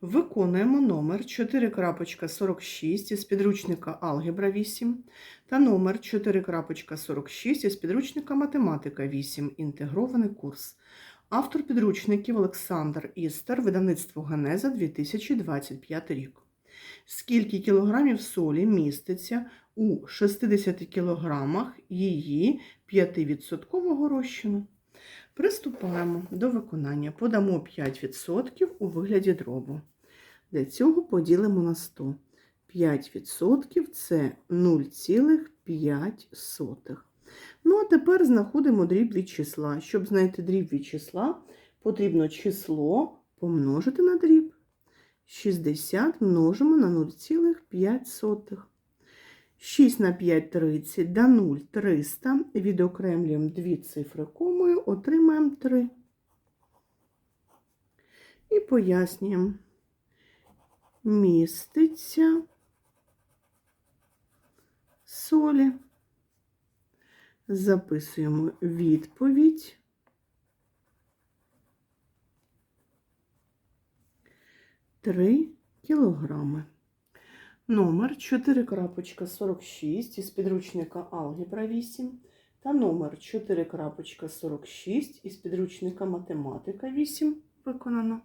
Виконуємо номер 4.46 із підручника Алгебра 8 та номер 4.46 із підручника Математика 8. Інтегрований курс. Автор підручників Олександр Істер, видавництво Генеза 2025 рік. Скільки кілограмів солі міститься у 60 кілограмах її 5% розчину? Приступаємо до виконання. Подамо 5% у вигляді дробу. Для цього поділимо на 100. 5% це 0,5. Ну, а тепер знаходимо дріб від числа. Щоб знайти дріб від числа, потрібно число помножити на дріб. 60 множимо на 0,5. 6 на 5 – 30, до 0 – 300. Відокремлюємо дві цифри комою, отримаємо 3. І пояснюємо. Міститься солі. Записуємо відповідь. Три кілограми. Номер 4.46 із підручника Алгебра 8 та номер 4.46 із підручника Математика 8 виконано.